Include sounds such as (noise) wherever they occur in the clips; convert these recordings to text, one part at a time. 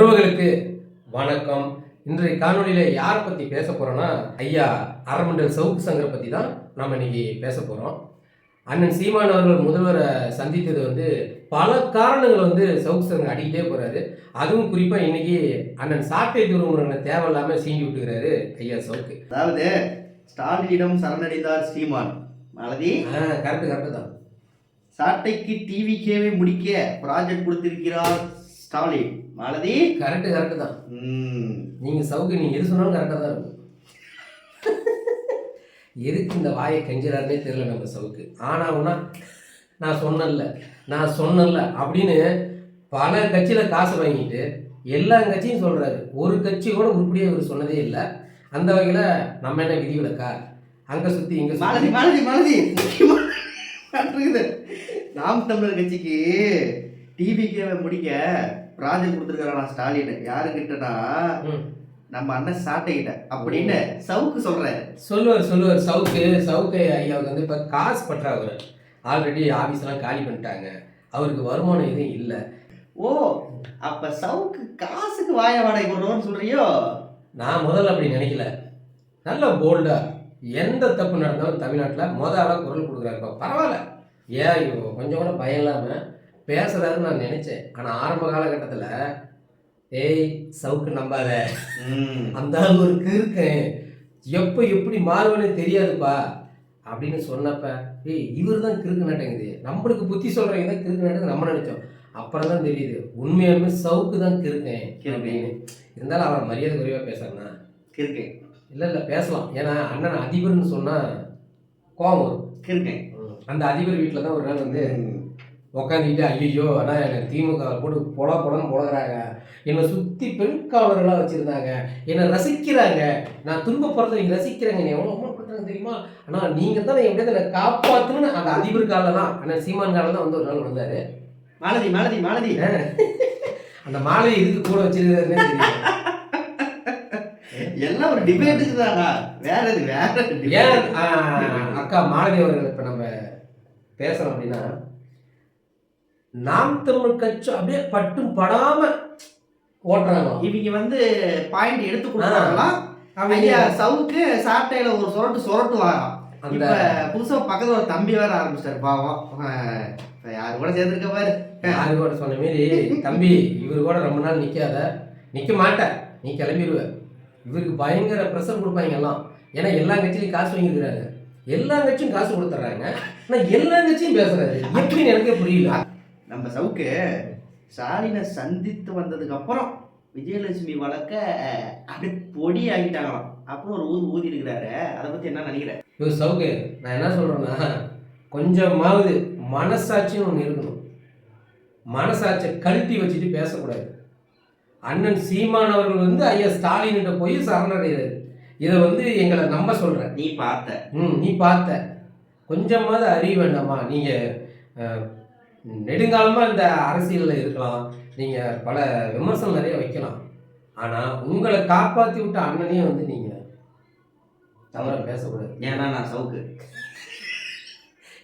உறவுகளுக்கு வணக்கம். இன்றைய காணொளியில யாரை பத்தி பேச போறோம்னா ஐயா அரமண்டல் சவுக்கு சங்கரை பத்தி தான் நம்ம இன்னைக்கு பேச போறோம். அண்ணன் சீமான் அவர்கள் முதல்வரை சந்தித்தது வந்து பல காரணங்கள் வந்து சவுக்கு சங்கர் அடிக்கிட்டே போறாரு. அதுவும் குறிப்பா இன்னைக்கு அண்ணன் சாட்டை துருமுருகனை தேவையில்லாம சீண்டி விட்டுக்கிறாரு ஐயா சவுக்கு. அதாவது ஸ்டாலினிடம் சரணடைந்தார் ஸ்ரீமான் மாலதி? கரெக்டு கரெக்டு தான். சாட்டைக்கு டிவி கேவை முடிக்க ப்ராஜெக்ட் கொடுத்திருக்கிறார் ஸ்டாலின் மாலதி. கரெக்டு கரெக்டு தான். ம், நீங்க சவுக்கு நீங்க எது சொன்னாலும் கரெக்டாக தான் இருக்கும். எதுக்கு இந்த வாயை கெஞ்சுறாருனே தெரியல நம்ம சவுக்கு. ஆனா உனா நான் சொன்னேன்ல நான் சொன்னேன்ல அப்படின்னு பல கட்சியில காசு வாங்கிட்டு எல்லா கட்சியும் சொல்றாரு. ஒரு கட்சி கூட உருப்படியாக இவர் சொன்னதே இல்லை. அந்த வகையில நம்ம என்ன விதிவிலக்கா அங்க சுத்தி இங்க மாலதி மாலதி மாலதி. (laughs) நாம் தமிழர் கட்சிக்கு டிவி கேவை முடிக்க ப்ராஜெக்ட் கொடுத்துருக்காரா ஸ்டாலின் யாருக்கிட்டனா. நம்ம அண்ணன் சாட்டை கிட்ட அப்படின்னு சவுக்கு சொல்றாரு. சொல்லுவார் சொல்லுவார். சவுக்கு சவுக்கு ஐயாவுக்கு வந்து இப்போ காசு பற்றாக்குறை. ஆல்ரெடி ஆஃபீஸ்லாம் காலி பண்ணிட்டாங்க. அவருக்கு வருமானம் எதுவும் இல்லை. ஓ அப்ப சவுக்கு காசுக்கு வாய வாடகை போடுறோம்னு சொல்றியோ? நான் முதல்ல அப்படி நினைக்கல. நல்ல போல்டா எந்த தப்பு நடந்தாலும் தமிழ்நாட்டில் முத ஆளாக குரல் கொடுக்குறாருப்பா பரவாயில்ல. ஏன் இவ கொஞ்சம் கூட பயம் இல்லாமல் பேசுறாருன்னு நான் நினைச்சேன். ஆனால் ஆரம்ப காலகட்டத்தில் ஏய் சவுக்கு நம்பாத. அந்த ஒரு கிறுக்கன் எப்போ எப்படி மாறுவேன்னு தெரியாதுப்பா. அப்படின்னு சொன்னப்ப ஏய் இவர் தான் கிறுக்கு நட்டங்குது நம்மளுக்கு புத்தி சொல்றவங்க தான் கிறுக்கு நட்டது நம்ம நினைச்சோம். அப்புறம் தான் தெரியுது உண்மையாலுமே சவுக்கு தான் கிறுக்கன் அப்படின்னு. இருந்தாலும் அவரை மரியாதை குறைவாக பேசுறேன்னா கிறுக்கு. இல்லை இல்லை பேசலாம். ஏன்னா அண்ணன் அதிபர்னு சொன்னால் கோவம் வரும். கிறுக்கு. அந்த அதிபர் வீட்டில் தான் ஒரு நாள் வந்து ம். உக்காந்துக்கிட்டு ஐயோ ஆனால் எனக்கு திமுக போட்டு பொல பொலன்னு போடுறாங்க என்னை சுற்றி பெண் காவலர்களாக வச்சுருந்தாங்க. என்னை ரசிக்கிறாங்க. நான் துன்பப்படுறத நீங்கள் ரசிக்கிறாங்க. என்னை எவ்வளோ அமௌண்ட் பண்ணுறாங்க தெரியுமா? ஆனால் நீங்கள் தான் எப்படியாவது என்னை காப்பாற்றணும்னு அந்த அதிபர் காலில் தான் அண்ணன் சீமான் காலில் தான் வந்து ஒரு நாள் வந்தார். மாலதி மாலதி மாலதி. அந்த மாலையை இதுக்கு கூட வச்சிருக்காருன்னே தெரியும் எல்லாம் ஒரு டிபேட்டுக்கு தானா வேற எது வேற அக்கா மாலதி அவர்கள் இப்போ நம்ம பேசுகிறோம் அப்படின்னா நாம் தமிழ் கட்சி அப்படியே பட்டும் படாம ஓட்டுறாங்க. இவங்க வந்து பாயிண்ட் எடுத்து கொடுத்தாங்களாம் ஐயா சவுக்கு சாட்டையில ஒரு சொரட்டு சொரட்டு வாராம் அந்த புதுசா பக்கத்துல ஒரு தம்பி வேற ஆரம்பிச்சிட்டாரு பாவம். யாரு கூட சேர்ந்திருக்க பாரு. யாரு கூட சொன்ன மாரி தம்பி இவரு கூட ரொம்ப நாள் நிக்காத. நிக்க மாட்ட நீ கிளம்பிடுவ இவருக்கு பயங்கர ப்ரெஷர் கொடுப்பாங்க எல்லாம். ஏன்னா எல்லா கட்சியிலையும் காசு வாங்கியிருக்கிறாங்க எல்லா கட்சியும் காசு கொடுத்துட்றாங்க. ஆனா எல்லா கட்சியும் பேசுறாரு. எப்படின்னு எனக்கே புரியல. நம்ம சவுக்கு ஸ்டாலினை சந்தித்து வந்ததுக்கு அப்புறம் விஜயலட்சுமி வழக்க அப்படியே பொடி ஆகிட்டாங்களாம் அப்புறம் ஒரு ஊதி ஊதி இருக்கிறாரு அதை பத்தி என்ன நினைக்கிற? இவர் சவுக்கு நான் என்ன சொல்றேன்னா கொஞ்சமாவது மனசாட்சின்னு ஒன்று இருக்கணும். மனசாட்சியை கழட்டி வச்சுட்டு பேசக்கூடாது. அண்ணன் சீமான் அவர்கள் வந்து ஐயா ஸ்டாலின்கிட்ட போய் சரணடைகிறாரு. இதை வந்து எங்களை நம்ப சொல்றேன் நீ பார்த்த. ம் நீ பார்த்த. கொஞ்சமாவது அறிய வேண்டாமா? நீங்க அஹ், நெடுங்காலமா இந்த அரசியல்ல இருக்கலாம். நீங்க பல விமர்சனம் நிறைய வைக்கலாம். ஆனா உங்களை காப்பாத்தி விட்ட அண்ணனையும் வந்து நீங்க தவற பேசக்கூடாது. ஏன்னா நான் சவுக்கு.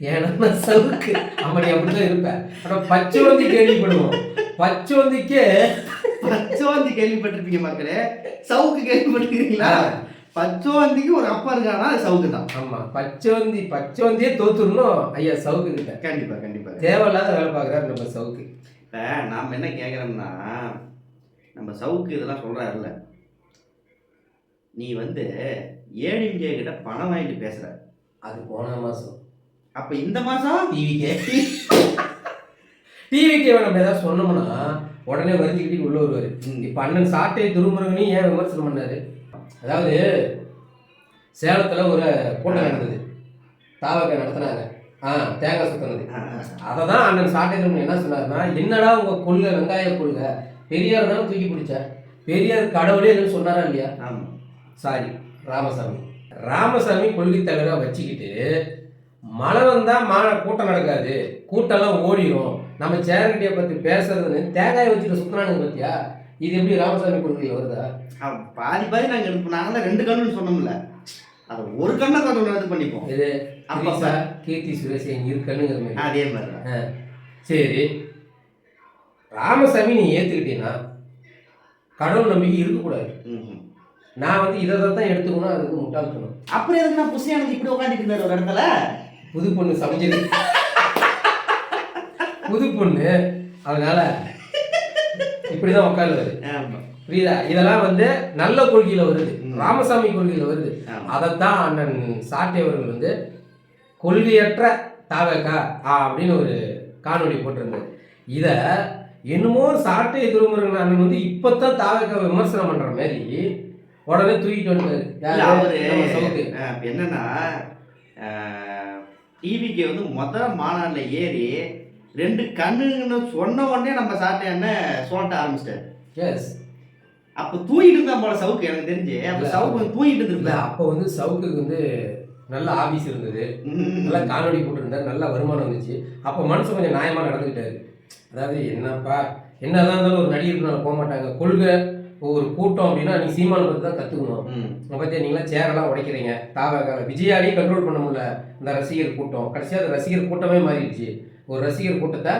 ஏன்னா நான் சவுக்கு. அப்படி அப்படிதான் இருப்பேன். ஆனா பச்சோந்தி கேள்விப்படுவோம். பச்சோந்திக்கே பச்சோந்தி கேள்விப்பட்டிருப்பீங்க மக்களே. சவுக்கு கேள்விப்பட்டிருக்கீங்களா? பச்சோந்திக்கு ஒரு அப்பா இருக்கானா சவுக்கு தான் ஆமா பச்சோந்தி பச்சோந்தியே தோத்துடணும் ஐயா சவுக்கு கிட்ட கண்டிப்பா கண்டிப்பா. தேவையில்லாத வேலை பார்க்குறாரு நம்ம சவுக்கு. இப்ப நாம என்ன கேக்குறோம்னா நம்ம சவுக்கு இதெல்லாம் சொல்றாருல்ல. நீ வந்து ஏடிஎம்கே கிட்ட பணம் வாங்கிட்டு பேசுற. அது போன மாசம். அப்ப இந்த மாசம்? டிவிக்கே டிவிக்கே நம்ம ஏதாவது சொன்னோம்னா உடனே வருத்திக்கிட்டு உள்ள வருவாரு. இப்ப அண்ணன் சாட்டை திருமுருகனையும் ஏன் விமர்சனம் பண்ணாரு? அதாவது சேலத்துல ஒரு கூட்டம் நடந்தது. தாவக்க நடத்துனாங்க. ஆ தேங்காய் சுத்தினது அதை தான் அண்ணன் சாட்டை என்ன சொன்னாருன்னா என்னடா உங்க கொள்கை வெங்காய கொள்கை? பெரியார் தானே தூக்கி பிடிச்சார். பெரியார் கடவுளே இல்லைன்னு சொன்னாரா இல்லையா? ஆமா. சாரி ராமசாமி. ராமசாமி கொள்கை தலைவராக வச்சுக்கிட்டு மழை வந்தா மா கூட்டம் நடக்காது. கூட்டம்லாம் ஓடிடும் நம்ம சேரகிட்டியை பத்தி பேசுறதுன்னு தேங்காய் வச்சுட்டு சுத்தினானுங்க பத்தியா? இது எப்படி ராமசாமி கொள்கையில் வருதா? பாதி பாதி நாங்க எடுப்போம் நாங்களாம் ரெண்டு கண்ணுன்னு சொன்னோம்ல. அதை ஒரு கண்ணை கொஞ்சம் இது பண்ணிப்போம். இது அப்ப கீர்த்தி சுரேஷ் எங்க இருக்கணுங்கிற மாதிரி. அதே மாதிரி தான். சரி. ராமசாமி நீ ஏத்துக்கிட்டீங்கன்னா கடவுள் நம்பிக்கை இருக்கக்கூடாது. நான் வந்து இதை தான் எடுத்துக்கணும் அதுக்கு முட்டாள்தனம். அப்புறம் எதுக்கு நான் புசியானது இப்படி உட்காந்துட்டு இருந்தாரு ஒரு இடத்துல? புது பொண்ணு சமைச்சது புது பொண்ணு அதனால இப்படிதான் உட்காருவாரு. புரியுதா? இதெல்லாம் வந்து நல்ல கொள்கையில வருது. ராமசாமி கொள்கையில வருது. அதைத்தான் அண்ணன் சாட்டை அவர்கள் வந்து கொள்கையற்ற தாவக்கா அப்படின்னு ஒரு காணொளி போட்டிருந்தாரு இத என்னமோ சாட்டை திருமுருகன் அண்ணன் வந்து இப்பதான் தாவக்கா விமர்சனம் பண்ற மாதிரி உடனே தூக்கிட்டு வந்தாரு என்னன்னா டிவிக்கு வந்து மொத மாநாடுல ஏறி ரெண்டு கண்ணுன்னு சொன்ன உடனே நம்ம சாட்டை அண்ணன் சொல்லட்ட ஆரம்பிச்சிட்டாரு. எஸ் அப்ப தூங்கிட்டு இருந்தா போல சவுக்கு எனக்கு தெரிஞ்சு. அப்ப. சவுக்கு வந்து தூங்கிட்டு இருந்தா அப்போ வந்து சவுக்குக்கு வந்து நல்ல ஆபீஸ் இருந்தது. நல்லா காணொளி போட்டிருந்தாரு நல்ல வருமானம் வந்துச்சு. அப்போ மனசு கொஞ்சம் நியாயமா நடந்துக்கிட்டாரு. அதாவது என்னப்பா என்னதான் இருந்தாலும் ஒரு நடிகர்னால போக மாட்டாங்க. கொள்கை ஒரு கூட்டம் அப்படின்னா நீ சீமான பத்தி தான் உங்க பத்தி நீங்களாம் சேரெல்லாம் உடைக்கிறீங்க. தாவ விஜயாலையே கண்ட்ரோல் பண்ண முடியல இந்த ரசிகர் கூட்டம். கடைசியா அந்த ரசிகர் கூட்டமே மாறிடுச்சு. ஒரு ரசிகர் கூட்டத்தை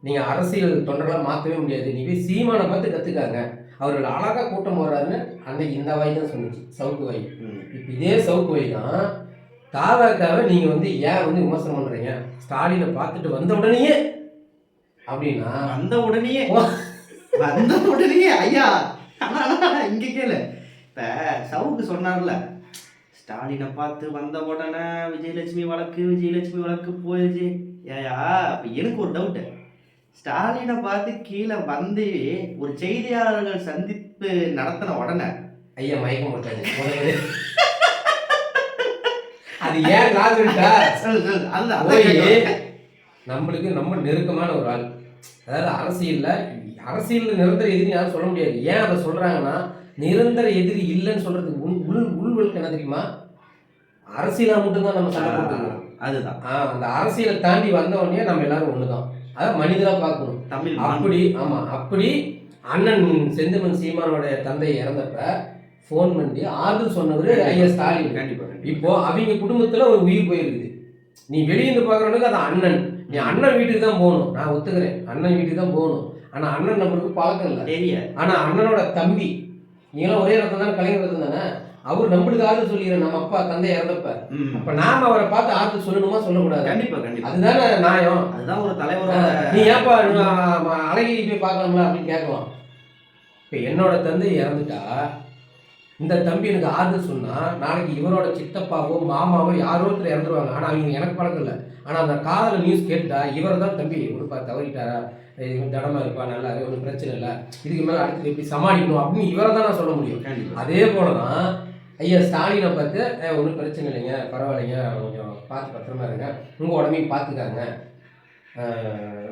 நீங்க அரசியல் தொண்டர்களா மாத்தவே முடியாது. நீ போய் சீமானை பார்த்து கத்துக்காங்க. அவர்கள் அழகா கூட்டம் போடுறாருன்னு அன்னைக்கு இந்த வாய் தான் சொன்னுச்சு. சவுக்கு வாய். இப்போ இதே சவுக்கு வை தான் தாவாக்காவை நீங்க வந்து ஏன் வந்து விமர்சனம் பண்றீங்க? ஸ்டாலினை பார்த்துட்டு வந்த உடனேயே அப்படின்னா வந்த உடனேயே. வந்த உடனேயே. ஐயா. (laughs) இங்க கேளு. இப்ப சவுக்கு சொன்னார்ல ஸ்டாலினை பார்த்து வந்த உடனே விஜயலட்சுமி வழக்கு விஜயலட்சுமி வழக்கு போயிடுச்சு ஏயா எனக்கு ஒரு டவுட் ஸ்டாலினை பார்த்து கீழே வந்து ஒரு செய்தியாளர்கள் சந்திப்பு நடத்தின உடனே ஐயா மயக்கம் போட்டாங்க. அது ஏன் காதுட்டா. நம்மளுக்கு ரொம்ப நெருக்கமான ஒரு ஆள். அதாவது அரசியல்ல அரசியல் நிரந்தர எதிரி யாரும் சொல்ல முடியாது. ஏன் அதை சொல்றாங்கன்னா நிரந்தர எதிரி இல்லைன்னு சொல்றதுக்கு உள் உள் உள்வெளுக்கு என்ன தெரியுமா? அரசியலா மட்டும்தான் நம்ம சண்டை போட்டுக்கணும் அதுதான். அந்த அரசியலை தாண்டி வந்த உடனே நம்ம எல்லாரும் ஒண்ணுதான். அதான் மனிதரா பார்க்கணும். தமிழ். அப்படி ஆமா அப்படி அண்ணன் செந்தமன் சீமானோட தந்தை இறந்தப்ப ஃபோன் பண்ணி ஆறுதல் சொன்னவர் ஐயா ஸ்டாலின். கண்டிப்பா கண்டிப்பா. இப்போ அவங்க குடும்பத்துல ஒரு உயிர் போயிருக்குது. நீ வெளியிருந்து பார்க்கறவனுக்கு அது அண்ணன். நீ அண்ணன் வீட்டுக்கு தான் போகணும். நான் ஒத்துக்கிறேன். அண்ணன் வீட்டுக்கு தான் போகணும். ஆனா அண்ணன் நம்மளுக்கு பழக்கம் இல்லை. தெரியாது. ஆனா அண்ணனோட தம்பி நீங்களாம் ஒரே ரத்தம் தானே கலைஞர் ரத்தம் தானே? அவர் நம்மளுக்கு ஆறுதல் சொல்லிடுற நம்ம அப்பா தந்தை இறந்தப்ப. அப்ப நாம அவரை பார்த்து ஆறுதல் சொல்லணுமா சொல்லக்கூடாது? கண்டிப்பா கண்டிப்பா. அதுதானே நியாயம். அதுதான் ஒரு தலைவரோட நீ நான் அழகிரி போய் பார்க்கலாம்ல அப்படின்னு கேட்கலாம். இப்போ என்னோட தந்தை இறந்துட்டா இந்த தம்பி எனக்கு ஆறுதல் சொன்னா நாளைக்கு இவரோட சித்தப்பாவோ மாமாவோ யாரோ ஒருத்தர் இறந்துருவாங்க. ஆனா அவங்க எனக்கு பழக்கம் இல்லை. ஆனா அந்த காதல நியூஸ் கேட்டா இவர் தான் தம்பி. ஒருப்பா தவறிட்டாரா? இவன் தடமா இருப்பா நல்லா ஒன்றும் பிரச்சனை இல்லை. இதுக்கு மேல அடுத்து எப்படி சமாளிக்கணும் அப்படின்னு இவரை தான் நான் சொல்ல முடியும். அதே போலதான் ஐயா ஸ்டாலினை பார்த்து ஒன்றும் பிரச்சனை இல்லைங்க பரவாயில்லைங்க கொஞ்சம் பார்த்து பத்திரமா இருங்க. உங்கள் உடம்பையும் பார்த்துக்காங்க.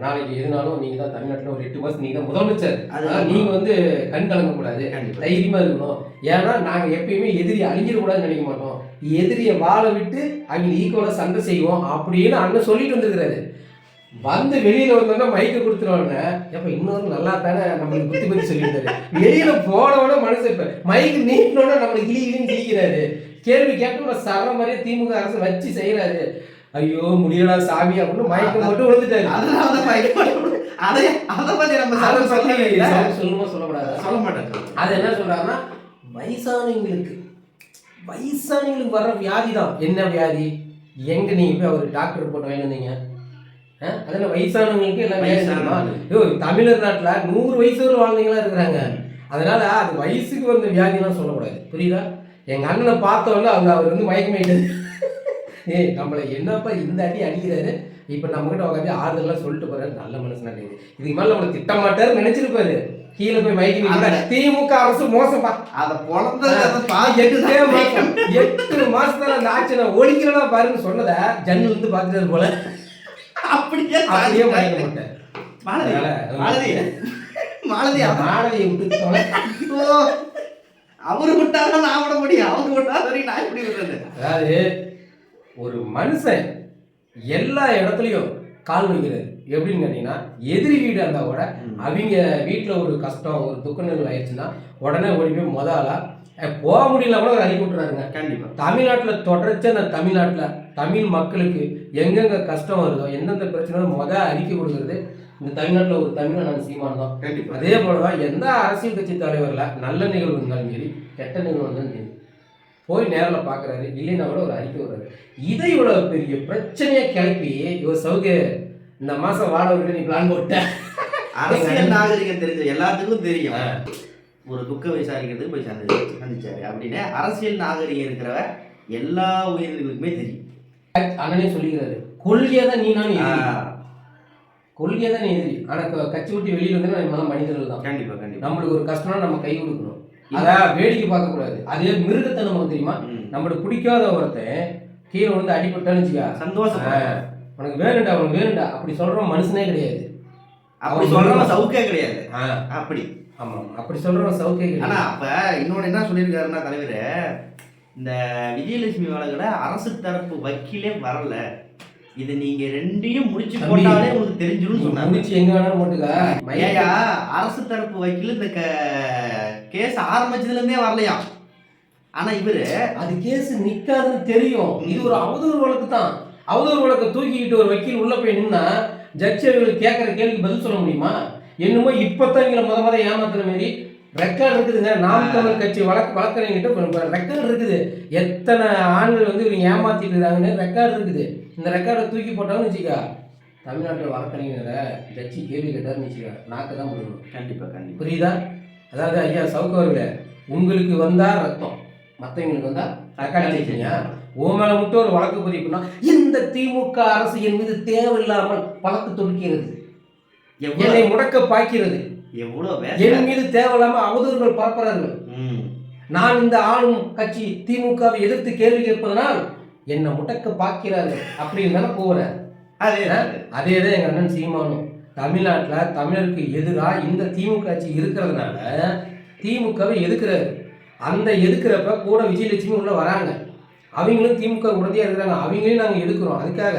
நாளைக்கு எதுனாலும் நீங்கள் தான் தமிழ்நாட்டில் ஒரு எட்டு மாதம் நீங்கள் தான் முதலமைச்சர். அது அதனால் நீங்கள் வந்து கண் கலங்கக்கூடாது தைரியமாக இருக்கணும். ஏன்னா நாங்கள் எப்பயுமே எதிரி அழிஞ்சிடக்கூடாதுன்னு நினைக்க மாட்டோம். எதிரியை வாழ விட்டு அவங்க ஈக்குவலாக சண்டை செய்வோம் அப்படின்னு அண்ணன் சொல்லிட்டு வந்திருக்கிறாரு. வந்து வெளியில வந்தோம்னா மைக்க கொடுத்துருவாங்க எப்ப இன்னொரு நல்லா தானே நம்மளுக்கு புத்தி பத்தி சொல்லியிருந்தாரு வெளியில போனவன மனுஷன் இப்ப மைக்கு நீட்டினோட நம்மளுக்கு கிளி கிளின்னு கிளிக்கிறாரு கேள்வி கேட்டோட சர மாதிரியே திமுக அரசு வச்சு செய்யறாரு ஐயோ முடியலா சாமி அப்படின்னு மயக்கம் மட்டும் விழுந்துட்டாரு அதனால தான் பயப்பட அதை அதை பத்தி நம்ம. சொல்ல- சொல்லணுமா சொல்லக்கூடாது? சொல்ல மாட்டேன் அது என்ன சொல்றாருன்னா வயசானவங்களுக்கு வயசானவங்களுக்கு வர்ற வியாதி தான் என்ன வியாதி? எங்க நீங்க போய் அவர் டாக்டர் போட்டு வாங்கி வந்தீங்க? ஆ? அதெல்லாம் வயசானவங்களுக்கு எல்லாம்? வயசானவங்களுக்கு. ஐயோ தமிழர் நாட்டுல நூறு வயசு வரை வாழ்ந்தீங்களா இருக்கிறாங்க. அதனால அது வயசுக்கு வந்த வியாதிலாம் சொல்லக்கூடாது. புரியுதா? எங்க அண்ணனை பார்த்தோன்னா அவங்க அவர் வந்து மயக்கமாயிட்டாரு ஏய் நம்மளை என்னப்பா இந்த அடி அடிக்கிறாரு? இப்ப நம்ம கிட்ட உட்காந்து ஆறுதல்லாம் சொல்லிட்டு போறாரு. நல்ல மனசு நல்லது இதுக்கு மேல நம்மளை திட்ட மாட்டாருன்னு நினைச்சிருப்பாரு. கீழே போய் மயக்கி திமுக அரசு மோசப்பா. அதை பொழந்ததை எட்டு மாசம் எட்டு மாசத்துல அந்த ஆட்சி நான் ஒழிக்கிறேன்னா பாருன்னு சொன்னத ஜன்னல் இருந்து பாத்துட்டாரு போல. அப்படியே அப்படியே. மயக்க மாட்டேன் மாலதி மாலதி. மாலதி மாணவியை விட்டு அவரு விட்டாதான் நான் விட முடியும். அவங்க விட்டா வரைக்கும் நான் எப்படி விடுறது? அதாவது ஒரு மனுஷன் எல்லா இடத்துலயும் கால் வைக்கிறாரு எப்படின்னு கேட்டீங்கன்னா எதிரி வீடு இருந்தா கூட அவங்க வீட்டுல ஒரு கஷ்டம் ஒரு துக்க நிலை ஆயிடுச்சுன்னா உடனே ஓடி போய் முத ஆளா அஹ், போக முடியல கூட ஒரு அடி விட்டுறாருங்க கண்டிப்பா. தமிழ்நாட்டுல தொடர்ச்சி அந்த தமிழ்நாட்டுல தமிழ் மக்களுக்கு எங்கெங்க கஷ்டம் வருதோ எந்தெந்த பிரச்சனை முத அறிக்கை கொடுக்கறது இந்த தமிழ்நாட்டில் ஒரு தமிழ் நான் சீமான் தான். அதே போலதான் எந்த அரசியல் கட்சி தலைவர்ல நல்ல நிகழ்வு இருந்தாலும் சரி கெட்ட நிகழ்வு இருந்தாலும் சரி போய் நேரில் பார்க்குறாரு இல்லைன்னா கூட ஒரு அறிக்கை வர்றாரு. இதை இவ்வளவு பெரிய பிரச்சனையை கிளப்பி இவர் சவுக்கு இந்த மாசம் வாடகை நீ பிளான் போட்ட. அரசியல் (laughs) நாகரிகம் தெரிஞ்ச எல்லாத்துக்கும் தெரியும். ஒரு துக்க விசாரிக்கிறதுக்கு போய் சந்தி சந்திச்சாரு. அப்படின்னு அரசியல் நாகரிகம் இருக்கிறவ எல்லா உயிரினங்களுக்குமே தெரியும். அண்ணனே சொல்லிக்கிறாரு கொள்கையை தான் நீ நான் ஆ, கொள்கையை தான் நீ எதிரி ஆனா க- கட்சி விட்டு வெளியில வந்து நம்ம மனிதர்கள் தான். கண்டிப்பா கண்டிப்பா. நம்மளுக்கு ஒரு கஷ்டம்னா நம்ம கை கொடுக்கணும். அதான். வேடிக்கை பார்க்க கூடாது. அதே மிருகத்தை நமக்கு தெரியுமா. நம்மளுக்கு பிடிக்காத ஒருத்தன் கீழே வந்து அடிபட்டான்னு வச்சுக்கா. சந்தோஷம் உனக்கு வேணும்டா உனக்கு வேணும்டா. அப்படி சொல்றவன் மனுஷனே கிடையாது. அப்படி சொல்றவன் சவுக்கே கிடையாது. அப்படி. ஆமா அப்படி சொல்றவன் சவுக்கே கிடையாது. அப்ப இன்னொன்னு என்ன சொல்லியிருக்காருன்னா தலைவர் இந்த விஜயலட்சுமி வழக்குல அரசு தரப்பு வக்கீலே வரல. இது நீங்க ரெண்டையும் முடிச்சு போட்டாலே உங்களுக்கு தெரிஞ்சிடும் சொன்னாங்க. முடிச்சு எங்க வேணாலும் போட்டுக்க. ஐயா அரசு தரப்பு வக்கீல் இந்த கேஸ் ஆரம்பிச்சதுல இருந்தே வரலையா? ஆனா இவரு அது கேஸ் நிக்காதுன்னு தெரியும். இது ஒரு அவதூறு வழக்கு தான். அவதூறு வழக்கை தூக்கிக்கிட்டு ஒரு வக்கீல் உள்ள போய் நின்னா ஜட்ஜ் அவர்களுக்கு கேட்கற கேள்விக்கு பதில் சொல்ல முடியுமா? என்னமோ இப்பதான் இவங்களை முத முத ஏமாத்துற மாதிரி ரெக்கார்டு இருக்குதுங்க நாம் தமிழ் கட்சி வழக்கு வழக்கறிஞர்கிட்ட ரெக்கார்டு இருக்குது. எத்தனை ஆண்கள் வந்து இவங்க ஏமாத்திட்டு இருக்காங்கன்னு ரெக்கார்டு இருக்குது. இந்த ரெக்கார்டை தூக்கி போட்டாங்கன்னு வச்சுக்கா. தமிழ்நாட்டில் வழக்கறிஞரை ஜட்ஜி கேள்வி கேட்டாருன்னு வச்சுக்கா. நாக்கு தான் முடியணும் கண்டிப்பா கண்டிப்பா. புரியுதா? அதாவது ஐயா சவுக்கு அவர்களே உங்களுக்கு வந்தா ரத்தம் மற்றவங்களுக்கு வந்தா தக்காளி சட்னியா? உன் மேல மட்டும் ஒரு வழக்கு பதிவுனா இந்த திமுக அரசு என் மீது தேவையில்லாமல் வழக்கு தொடுக்கிறது. என்னை முடக்க பாய்க்கிறது. எவ்வளவு என் மீது தேவையில்லாம அவதூறுகள் பரப்புறார்கள். ம். நான் இந்த ஆளும் கட்சி திமுகவை எதிர்த்து கேள்வி கேட்பதனால் என்னை முடக்க பார்க்கிறார்கள் அப்படின்னு தானே போகிறேன் அதே. அதே தான். எங்கள் அண்ணன் சீமானும் தமிழ்நாட்டில் தமிழருக்கு எதிராக இந்த திமுக ஆட்சி இருக்கிறதுனால திமுகவை எதுக்குறாரு அந்த எதுக்குறப்ப கூட விஜயலட்சுமி உள்ள வராங்க. அவங்களும் திமுக உடனே இருக்கிறாங்க. அவங்களையும் நாங்கள் எடுக்கிறோம் அதுக்காக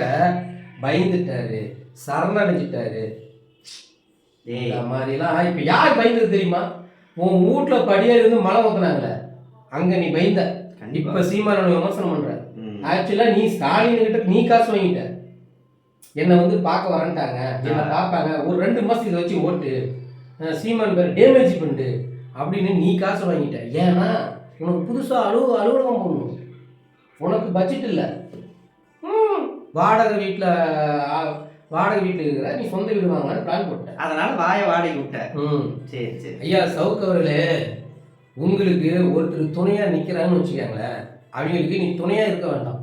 பயந்துட்டாரு சரணடைஞ்சிட்டாரு. மாதிரிலாம் இப்போ யார் பயந்தது தெரியுமா? உன் வீட்டில் படியாரி வந்து மழை ஊத்துனாங்களே. அங்கே நீ பயந்த. கண்டிப்பா. இப்போ சீமானோட விமர்சனம் பண்ற. ம். ஆக்சுவலாக நீ ஸ்டாலின் கிட்ட நீ காசு வாங்கிட்ட. என்னை வந்து பார்க்க வரன்ட்டாங்க. என்னை பார்ப்பாங்க. ஒரு ரெண்டு மாசத்துக்கு இதை வச்சு ஓட்டு. சீமான் பேர் டேமேஜ் பண்ணிட்டு அப்படின்னு நீ காசு வாங்கிட்ட. ஏன்னா உனக்கு புதுசாக அலுவ அலுவலகம் போடணும். உனக்கு பட்ஜெட் இல்லை. வாடகை வீட்டில் வாடகை வீட்டில் இருக்கிற நீ சொந்த வீடு வாங்கலான்னு பிளான் போட்ட அதனால வாய வாடகை விட்ட. ம். சரி சரி. ஐயா சவுக்கு அவர்களே உங்களுக்கு ஒருத்தர் துணையா நிக்கிறாங்கன்னு வச்சுக்கோங்களேன் அவங்களுக்கு நீ துணையா இருக்க வேண்டாம்.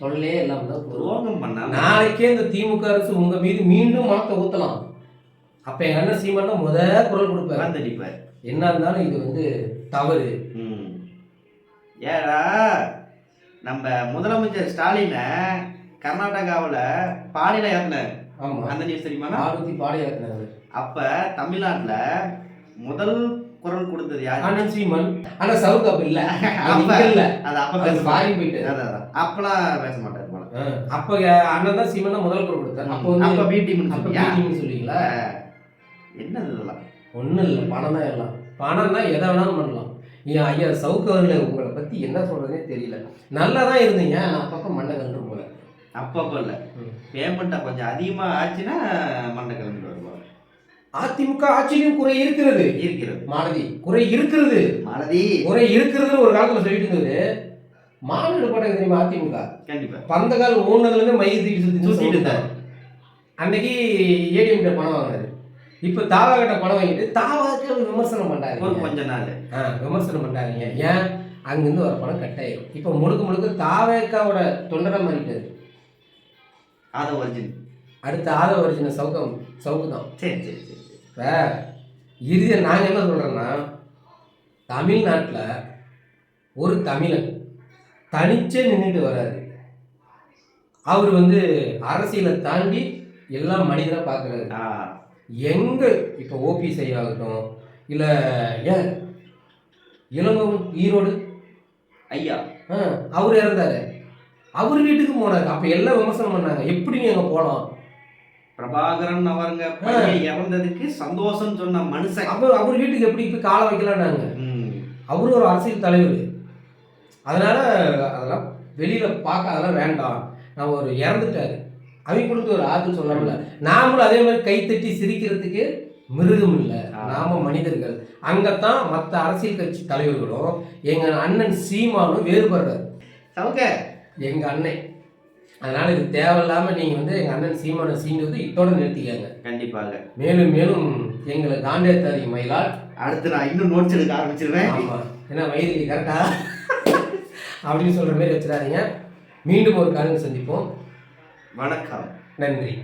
தொல்லையே இல்லாம தான் துரோகம் பண்ணாம. நாளைக்கே இந்த திமுக அரசு உங்க மீது மீண்டும் மனத்தை ஊத்தலாம். அப்ப எங்க அண்ணன் சீமான் முத குரல் கொடுப்பாரு. வந்தடிப்பார் என்ன இருந்தாலும் இது வந்து தவறு. ஏடா நம்ம முதலமைச்சர் ஸ்டாலினை கர்நாடகாவுல பாடியில ஏத்தினாரு. ஆமா அந்த நியூஸ் தெரியுமா ஆறுத்தி பாடையாக்குனாரு அப்ப தமிழ்நாட்டுல முதல் குரல் கொடுத்தது யாரு? அண்ணன் சீமான். ஆனா சவுக்கு அப்ப இல்ல. (laughs) இல்ல. அது அப்ப பேச ஃபாரின் போயிட்டு. அப்பெல்லாம் பேச மாட்டாரு போல. அப்ப அண்ணன் தான் சீமான் தான் முதல் குரல் கொடுத்தாரு. அப்போ அப்ப பி டீம்னு அப்ப சொல்லியா? மீட்டிங்னு சொல்லுவீங்களா என்னது இதெல்லாம்? ஒன்றும் இல்லை. பணம் தான் எல்லாம். பணம் தான் எதை வேணாலும் பண்ணலாம். ஏன் ஐயா சவுக்கு அவர்களை உங்களை பற்றி என்ன சொல்கிறதே தெரியல. நல்லா தான் இருந்தீங்க. நான் பக்கம் மண்டை கன்று போல. அப்பப்ப இல்ல ம். பேமெண்ட்டை கொஞ்சம் அதிகமா ஆச்சுன்னா மண்டை கிளம்பி வருவாங்க. அதிமுக ஆட்சியிலும் குறை இருக்கிறது. இருக்கிறது. மாலதி குறை இருக்கிறது. மறதி குறை இருக்கிறதுன்னு ஒரு காலத்தில் சொல்லிட்டு இருந்தது. மாநாடு போட்டாங்க தெரியுமா அதிமுக? கண்டிப்பா. பந்த கால் மூணுனதுலேருந்து மைய தூக்கி சுற்றி சுத்திட்டு சுற்றிட்டு இருந்தாரு. அன்னைக்கு ஏடிஎம் கிட்ட பணம் வாங்கினாரு இப்போ தாவா கிட்ட பணம் வாங்கிட்டு தாவாக்கு விமர்சனம் ஒரு பண்ணாரு கொஞ்ச நாள். ஆ விமர்சனம் பண்ணாதீங்க ஏன்? அங்கிருந்து வர பணம் கட் ஆயிடும் இப்போ முழுக்க முழுக்க தாவேக்காவோட தொண்டரை மாறிட்டாரு. அதை ஒரிஜின். அடுத்த ஆத ஒரிஜினல் சவுக்கம் சவுக்கு தான் சரி சரி சரி. இப்போ இறுதியாக நாங்கள் என்ன சொல்கிறோன்னா தமிழ்நாட்டில் ஒரு தமிழன் தனிச்சே நின்றுட்டு வராரு. அவர் வந்து அரசியலை தாண்டி எல்லாம் மனிதராக பார்க்குறாரு. எங்கே இப்போ ஓபிஎஸ் ஆகட்டும் இல்லை ஏன் இளங்கோவன் ஈரோடு? ஐயா. ஆ, அவர் இறந்தாரு. அவர் வீட்டுக்கு போனாரு. அப்ப எல்லாம் விமர்சனம் பண்ணாங்க. எப்படி நீ அங்க போலாம்? பிரபாகரன் அவருங்க இறந்ததுக்கு சந்தோஷம் சொன்ன மனுஷன். அப்ப அவர் வீட்டுக்கு எப்படி போய் காலை வைக்கலாம்னாங்க? ம். அவரு ஒரு அரசியல் தலைவர். அதனால அதெல்லாம் வெளியில பார்க்க அதெல்லாம் வேண்டாம். நான் ஒரு இறந்துட்டாரு. அவங்க கொடுத்து ஒரு ஆறுதல் சொல்லணும்ல நாமளும் அதே மாதிரி கைத்தட்டி சிரிக்கிறதுக்கு மிருகம் இல்லை. நாம மனிதர்கள். அங்கத்தான் மற்ற அரசியல் கட்சி தலைவர்களும் எங்க அண்ணன் சீமானும் வேறுபடுறாரு. சவுக்க எங்க அண்ணன் அதனால இது தேவையில்லாம நீங்க வந்து எங்க அண்ணன் சீமானை சீண்டுவது இத்தோட நிறுத்திக்கங்க. கண்டிப்பாக. மேலும் மேலும் எங்களை காண்டேத்தாரி மயிலால். அடுத்து நான் இன்னும் நோட்ஸ் எடுக்க ஆரம்பிச்சிருவேன். ஆமா. என்ன வயிறு கரெக்டா அப்படின்னு சொல்ற மாதிரி வச்சிடாதீங்க. மீண்டும் ஒரு காலம் சந்திப்போம். வணக்கம். நன்றி.